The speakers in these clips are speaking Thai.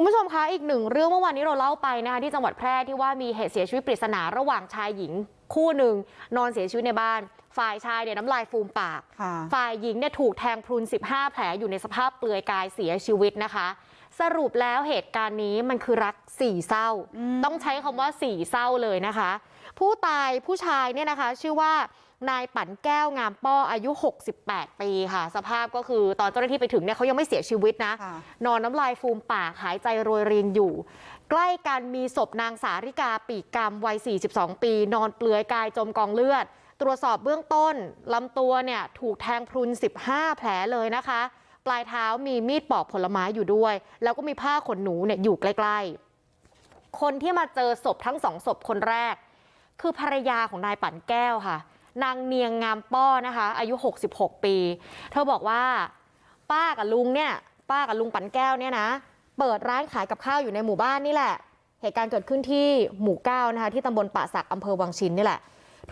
คุณผู้ชมคะอีกหนึ่งเรื่องเมื่อวานนี้เราเล่าไปนะคะที่จังหวัดแพร่ที่ว่ามีเหตุเสียชีวิตปริศนาระหว่างชายหญิงคู่หนึ่งนอนเสียชีวิตในบ้าน ฝ่ายชายเนี่ยน้ำลายฟูมปากค่ะฝ่ายหญิงเนี่ยถูกแทงพรุน 15 แผลอยู่ในสภาพเปลือยกายเสียชีวิตนะคะ สรุปแล้วเหตุการณ์นี้มันคือรักสี่เศร้า ต้องใช้คำว่าสี่เศร้าเลยนะคะ ผู้ตายผู้ชายเนี่ยนะคะ ชื่อว่า นายปั่นแก้วงามป้ออายุ 68 ปีค่ะ สภาพก็คือตอนเจ้าหน้าที่ไปถึงเนี่ยเขายังไม่เสียชีวิตนะค่ะนอนน้ำลายฟูมปากหายใจโรยรินอยู่ ใกล้กันมีศพนางสาริกาปีกกรรมวัย 42 ปี นอนเปลือยกายจมกองเลือด ตรวจสอบเบื้องต้นลำตัวเนี่ยถูกแทงพรุน 15 แผลเลยนะคะ ปลายเท้ามีมีดปอกผลไม้อยู่ด้วย แล้วก็มีผ้าขนหนูเนี่ยอยู่ใกล้ๆ คนที่มาเจอศพทั้งสองศพคนแรก คือภรรยาของนายปั่นแก้วค่ะ นางเนียงงามป้อนะคะอายุ66ปีเธอบอกว่าป้ากับลุงเนี่ยป้ากับลุงปั่นแก้วเนี่ยนะเปิดร้านขายกับข้าวอยู่ในหมู่บ้านนี่แหละเหตุการณ์เกิดขึ้นที่หมู่เก้านะคะที่ตำบลป่าสักอำเภอวังชินนี่แหละ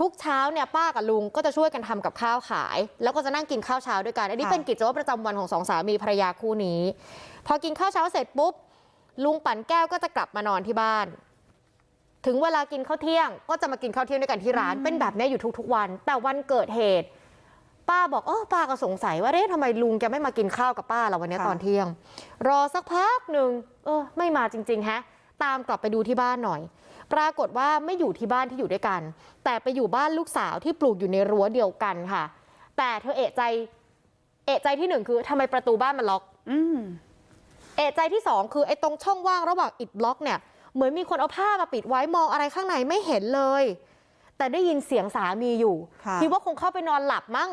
ทุกเช้าเนี่ยป้ากับลุงก็จะช่วยกันทำกับข้าวขาย แล้วก็จะนั่งกินข้าวเช้าด้วยกัน อันนี้ค่ะเป็นกิจวัตรประจำวันของสองสามีภรรยาคู่นี้ พอกินข้าวเช้าเสร็จปุ๊บลุงปั่นแก้วก็จะกลับมานอนที่บ้าน ถึงเวลากินข้าวเที่ยงก็จะมากินข้าวเที่ยงด้วยกันที่ร้านเป็นแบบนี้อยู่ทุกๆวัน แต่วันเกิดเหตุ ป้าบอกเออป้าก็สงสัยว่าเอ๊ะทำไมลุงแกไม่มากินข้าวกับป้าเราวันนี้ค่ะตอนเที่ยง รอสักพักหนึ่งเออ ไม่มาจริงๆแฮะ ตามกลับไปดูที่บ้านหน่อย ปรากฏว่าไม่อยู่ที่บ้านที่อยู่ด้วยกัน แต่ไปอยู่บ้านลูกสาวที่ปลูกอยู่ในรั้วเดียวกันค่ะ แต่เธอเอะใจ เอะใจที่หนึ่งคือทำไมประตูบ้านมันล็อกอืมเอะใจที่สองคือไอ้ตรงช่องว่างระหว่างอิฐบล็อกเนี่ย เหมือนมีคนเอาผ้ามาปิดไว้มองอะไรข้างในไม่เห็นเลย แต่ได้ยินเสียงสามีอยู่ค่ะคิดว่าคงเข้าไปนอนหลับมั้ง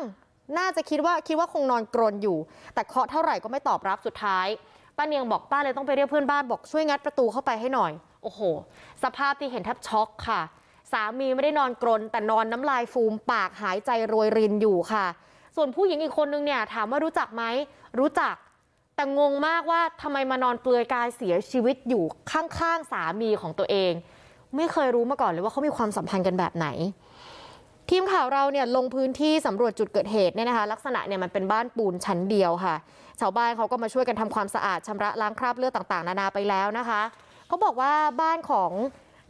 น่าจะคิดว่าคิดว่าคงนอนกรนอยู่ แต่เคาะเท่าไหร่ก็ไม่ตอบรับสุดท้ายป้าเนียงบอกป้าเลยต้องไปเรียกเพื่อนบ้านบอกช่วยงัดประตูเข้าไปให้หน่อย โอ้โห สภาพที่เห็นแทบช็อกค่ะ สามีไม่ได้นอนกรน แต่นอนน้ำลายฟูมปากหายใจโรยรินอยู่ค่ะ ส่วนผู้หญิงอีกคนนึงเนี่ยถามว่ารู้จักไหมรู้จัก แต่งงมากว่าทำไมมานอนเปลือยกายเสียชีวิตอยู่ข้างๆสามีของตัวเอง ไม่เคยรู้มาก่อนเลยว่าเขามีความสัมพันธ์กันแบบไหน ทีมข่าวเราเนี่ยลงพื้นที่สำรวจจุดเกิดเหตุเนี่ยนะคะ ลักษณะเนี่ยมันเป็นบ้านปูนชั้นเดียวค่ะ ชาวบ้านเขาก็มาช่วยกันทำความสะอาดชำระล้างคราบเลือดต่างๆ นานาไปแล้วนะคะเขาบอกว่าบ้านของ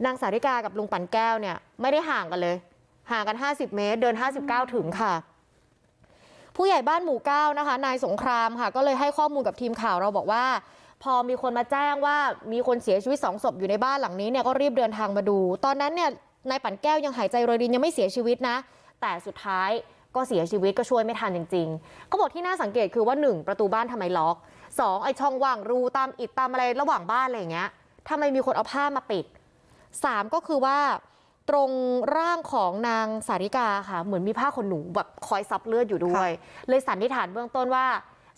นางสาริกากับลุงปั่นแก้วเนี่ยไม่ได้ห่างกันเลย ห่างกัน 50 เมตร เดิน 59 ถึงค่ะ ผู้ใหญ่บ้านหมู่เก้านะคะนายสงครามค่ะก็เลยให้ข้อมูลกับทีมข่าวเราบอกว่า พอมีคนมาแจ้งว่ามีคนเสียชีวิตสองศพอยู่ในบ้านหลังนี้เนี่ยก็รีบเดินทางมาดู ตอนนั้นเนี่ยนายปั่นแก้วยังหายใจโรยรินยังไม่เสียชีวิตนะ แต่สุดท้ายก็เสียชีวิตก็ช่วยไม่ทันจริงๆเขาบอกที่น่าสังเกตคือว่าหนึ่งประตูบ้านทำไมล็อกสองไอช่องว่างรูตามอิฐตามอะไรระหว่างบ้านอะไรอย่างเงี้ยทำไมมีคนเอาผ้ามาปิดสามก็คือว่า ตรงร่างของนางสาริกาค่ะ เหมือนมีผ้าขนหนูแบบคอยซับเลือดอยู่ด้วย เลยสันนิษฐานเบื้องต้นว่า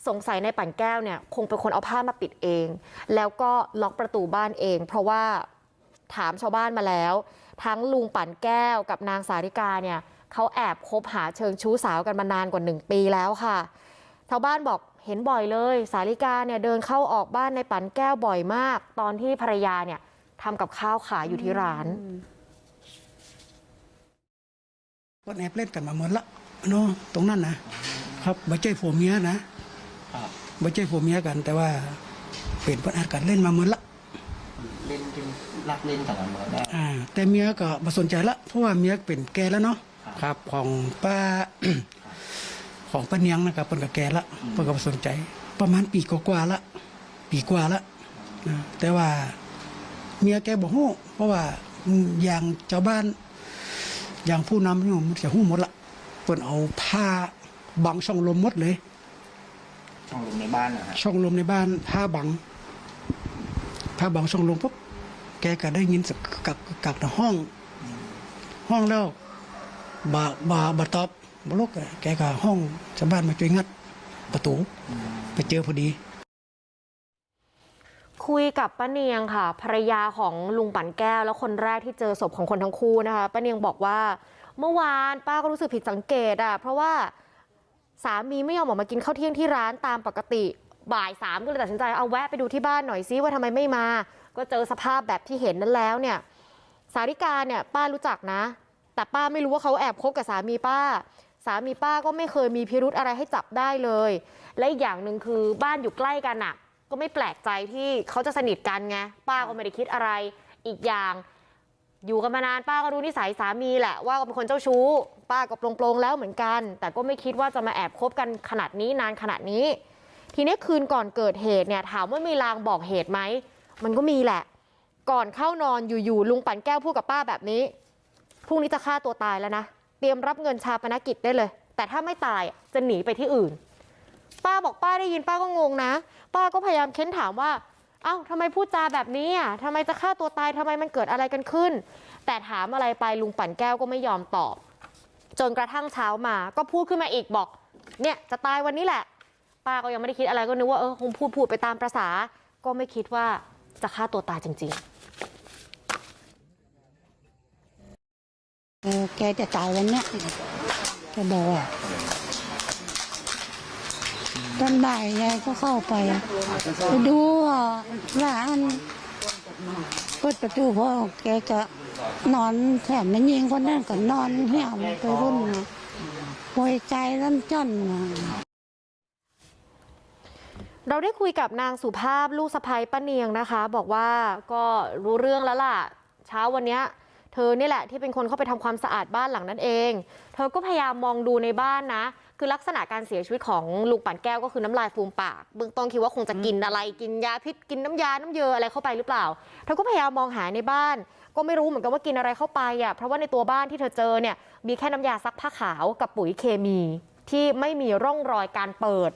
สงสัยในปั่นแก้วเนี่ย คงเป็นคนเอาผ้ามาปิดเอง แล้วก็ล็อกประตูบ้านเอง เพราะว่าถามชาวบ้านมาแล้ว ทั้งลุงปั่นแก้วกับนางสาริกาเนี่ยเขาแอบคบหาเชิงชู้สาวกันมานานกว่าหนึ่งปีแล้วค่ะ ชาวบ้านบอกเห็นบ่อยเลย สาริกาเนี่ยเดินเข้าออกบ้านในปั่นแก้วบ่อยมาก ตอนที่ภรรยาเนี่ยทำกับข้าวขายอยู่ที่ร้าน ก็แอบเล่นกันมาหมดละเนาะตรงนั้นนะครับไม่ใช่ผัวเมียนะครับไม่ใช่ผัวเมียกัน แต่ว่าเป็นปัญหากันเล่นมาหมดละเล่นจนรักเล่นกับมันหมดได้อ่าแต่เมียก็มาสนใจละเพราะว่าเมียเป็นแกแล้วเนาะครับครับของป้าของป้าเนียงนะครับเพิ่นก็แกละเพิ่นก็บ่สนใจ ประมาณปีกว่าๆละปีกว่าละนะแต่ว่าเมียแกบอกฮู้เพราะว่าอืมอย่างชาวบ้าน อย่างผู้นำนี่มันจะฮู้หมดละเพิ่นเอาผ้าบังช่องลมหมดเลย ช่องลมในบ้านนะฮะช่องลมในบ้านผ้าบังผ้าบังช่องลมปุ๊บแกก็ได้ยินสักกักกักในห้อง ห้องแล้วบาบาบาตอบบลุกอะแกก็ห้องชาวบ้านมาช่วยงัดประตู ไปเจอพอดี คุยกับป้าเนียงค่ะภรรยาของลุงปั่นแก้วแล้วคนแรกที่เจอศพของคนทั้งคู่นะคะป้าเนียงบอกว่าเมื่อวานป้าก็รู้สึกผิดสังเกตอะเพราะว่าสามีไม่ยอมออกมากินข้าวเที่ยงที่ร้านตามปกติบ่ายสามก็เลยตัดสินใจเอาแวะไปดูที่บ้านหน่อยซิว่าทำไมไม่มา ก็เจอสภาพแบบที่เห็นนั้นแล้วเนี่ย สาริกาเนี่ยป้ารู้จักนะ แต่ป้าไม่รู้ว่าเขาแอบคบกับสามีป้า สามีป้าก็ไม่เคยมีพิรุธอะไรให้จับได้เลย และอีกอย่างหนึ่งคือบ้านอยู่ใกล้กันอะ ก็ไม่แปลกใจที่เขาจะสนิทกันไงป้าก็ไม่ได้คิดอะไรอีกอย่าง อยู่กันมานานป้าก็รู้นิสัยสามีแหละว่าเป็นคนเจ้าชู้ ป้าก็ปลงๆแล้วเหมือนกัน แต่ก็ไม่คิดว่าจะมาแอบคบกันขนาดนี้นานขนาดนี้ ทีนี้คืนก่อนเกิดเหตุเนี่ย ถามว่ามีลางบอกเหตุไหมมันก็มีแหละ ก่อนเข้านอนอยู่ๆลุงปั่นแก้วพูดกับป้าแบบนี้พรุ่งนี้จะฆ่าตัวตายแล้วนะเตรียมรับเงินชาปนกิจได้เลย แต่ถ้าไม่ตายจะหนีไปที่อื่น ป้าบอกป้าได้ยินป้าก็งงนะ ป้าก็พยายามเค้นถามว่าเอ้าทำไมพูดจาแบบนี้อะทำไมจะฆ่าตัวตายทำไมมันเกิดอะไรกันขึ้น แต่ถามอะไรไปลุงปั่นแก้วก็ไม่ยอมตอบ จนกระทั่งเช้ามาก็พูดขึ้นมาอีกบอก เนี่ยจะตายวันนี้แหละ ป้าก็ยังไม่ได้คิดอะไรก็นึกว่าเออคงพูดพูดไปตามประษา ก็ไม่คิดว่าจะฆ่าตัวตายจริงเออแกจะตายวันเนี้ยแกบอกว่า ตอนบ่ายยายก็เข้าไปไปดูว่าหลานเปิดประตูพอแกก็นอนแถมมันยิงคนนั้นก็นอนเหี่ยวไปรุ่นป่วยใจร่ำจ้อนเราได้คุยกับนางสุภาพลูกสะใภ้ป้าเนียงนะคะ บอกว่าก็รู้เรื่องแล้วล่ะ เช้าวันเนี้ยเธอนี่แหละที่เป็นคนเข้าไปทำความสะอาดบ้านหลังนั้นเอง เธอก็พยายามมองดูในบ้านนะ คือลักษณะการเสียชีวิตของลุงปั่นแก้วก็คือน้ำลายฟูมปากเบื้องต้นคิดว่าคงจะกินอะไรกินยาพิษกินน้ำยาน้ำเยออะไรเข้าไปหรือเปล่าเธอก็พยายามมองหาในบ้านก็ไม่รู้เหมือนกันว่ากินอะไรเข้าไปอะเพราะว่าในตัวบ้านที่เธอเจอเนี่ยมีแค่น้ำยาซักผ้าขาวกับปุ๋ยเคมีที่ไม่มีร่องรอยการเปิด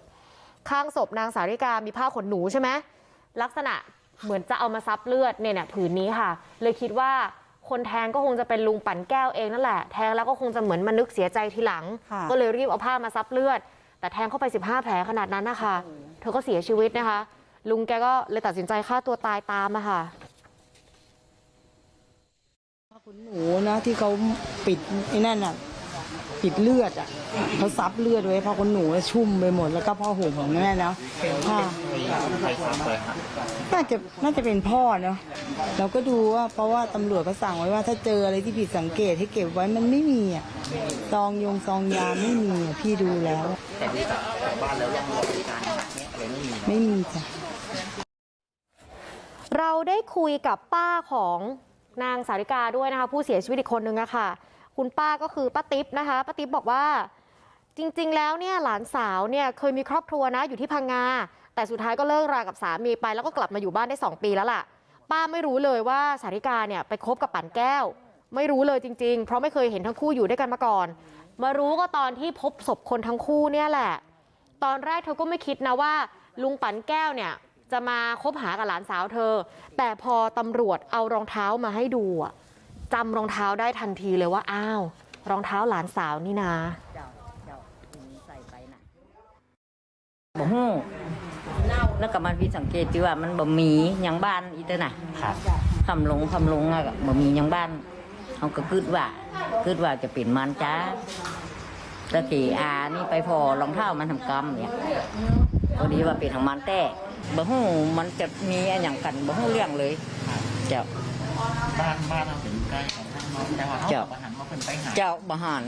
ข้างศพนางสาริกามีผ้าขนหนูใช่ไหมลักษณะเหมือนจะเอามาซับเลือดเนี่ยเนี่ยผืนนี้ค่ะ เลยคิดว่า คนแทงก็คงจะเป็นลุงปั่นแก้วเองนั่นแหละแทงแล้วก็คงจะเหมือนมานึกเสียใจทีหลังค่ะก็เลยรีบเอาผ้ามาซับเลือด แต่แทงเข้าไป 15 แผลขนาดนั้นนะคะเธอก็เสียชีวิตนะคะ ลุงแกก็เลยตัดสินใจฆ่าตัวตายตามอะค่ะผ้าขนหนูนะที่เขาปิดไอ้นั่นอะ ปิดเลือดอะเขาซับเลือดไว้ผ้าขนหนูชุ่มไปหมดแล้วก็ผ้าห่มของแม่นะค่ะใครซ้ำเลยฮะน่าจะน่าจะเป็นพ่อเนาะเราก็ดูว่าเพราะว่าตำรวจก็สั่งไว้ว่าถ้าเจออะไรที่ผิดสังเกตให้เก็บไว้มันไม่มีอะซองยงซองยาไม่มีอะพี่ดูแล้วแต่ดูจากบ้านแล้วร่องรอยการหักเนี่ยอะไรไม่มีไม่มีจ้ะเราได้คุยกับป้าของนางสาริกาด้วยนะคะผู้เสียชีวิตอีกคนนึงอะค่ะ คุณป้าก็คือป้าติ๊บนะคะป้าติ๊บบอกว่าจริงๆแล้วเนี่ยหลานสาวเนี่ยเคยมีครอบครัวนะอยู่ที่พังงาแต่สุดท้ายก็เลิกรากับสามีไปแล้วก็กลับมาอยู่บ้านได้ 2 ปีแล้วล่ะ ป้าไม่รู้เลยว่าสาริกาเนี่ยไปคบกับปั่นแก้ว ไม่รู้เลยจริง ๆ เพราะไม่เคยเห็นทั้งคู่อยู่ด้วยกันมาก่อน มารู้ก็ตอนที่พบศพคนทั้งคู่เนี่ยแหละ ตอนแรกเธอก็ไม่คิดนะว่า ลุงปั่นแก้วเนี่ยจะมาคบหากับหลานสาวเธอ แต่พอตำรวจเอารองเท้ามาให้ดูอะ จำรองเท้าได้ทันทีเลยว่าอ้าวรองเท้าหลานสาวนี่นาบ่ฮู้แล้วก็มันพิดสังเกตที่ว่ามันบ่มีหยังบ้านอีเตอน่ะครับคำลงคำลงอะก็บ่มีหยังบ้านเขาก็คิดว่าคิดว่าจะเป็นมันจ้าตะกี้อานี่ไปพอรองเท้ามันทำกรรมเนี่ยพอดีว่าเป็นทางมันแต่บ่ฮู้มันจะมีอันหยังกันบ่ฮู้เรื่องเลยเจ้า บ้านบ้านเราเป็นใกล้ของทางน้องแต่ว่าเขาเจ้าประหันมาเป็นไปหาเจ้าบ่หัน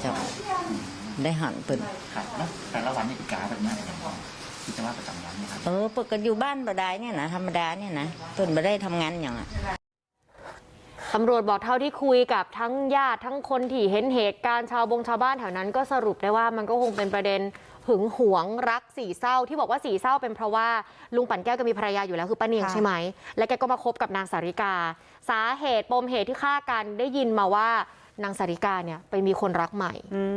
เจ้าได้หันเพิ่นครับแล้วแต่ละวันนี่ปีกาแบบนี้อะไรกันบ้างที่จะว่าประจำวันนี่ครับเออเปิดกันอยู่บ้านบ่ได้เนี่ยนะธรรมดาเนี่ยนะเพิ่นบ่ได้ทำงานหยังอะตำรวจบอกเท่าที่คุยกับทั้งญาติทั้งคนที่เห็นเหตุการณ์ชาวบงชาวบ้านแถวนั้นก็สรุปได้ว่ามันก็คงเป็นประเด็น หึงหวงรักสี่เศร้าที่บอกว่าสี่เศร้าเป็นเพราะว่าลุงปั่นแก้วก็มีภรรยาอยู่แล้วคือป้าเนียงค่ะใช่ไหมและแกก็มาคบกับนางสาริกา สาเหตุปมเหตุที่ฆ่ากันได้ยินมาว่านางสาริกาเนี่ยไปมีคนรักใหม่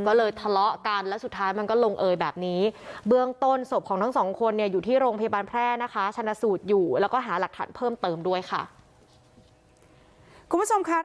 ก็เลยทะเลาะกันและสุดท้ายมันก็ลงเอยแบบนี้ เบื้องต้นศพของทั้งสองคนเนี่ยอยู่ที่โรงพยาบาลแพร่นะคะชนสูตรอยู่แล้วก็หาหลักฐานเพิ่มเติมด้วยค่ะ คุณผู้ชมคะ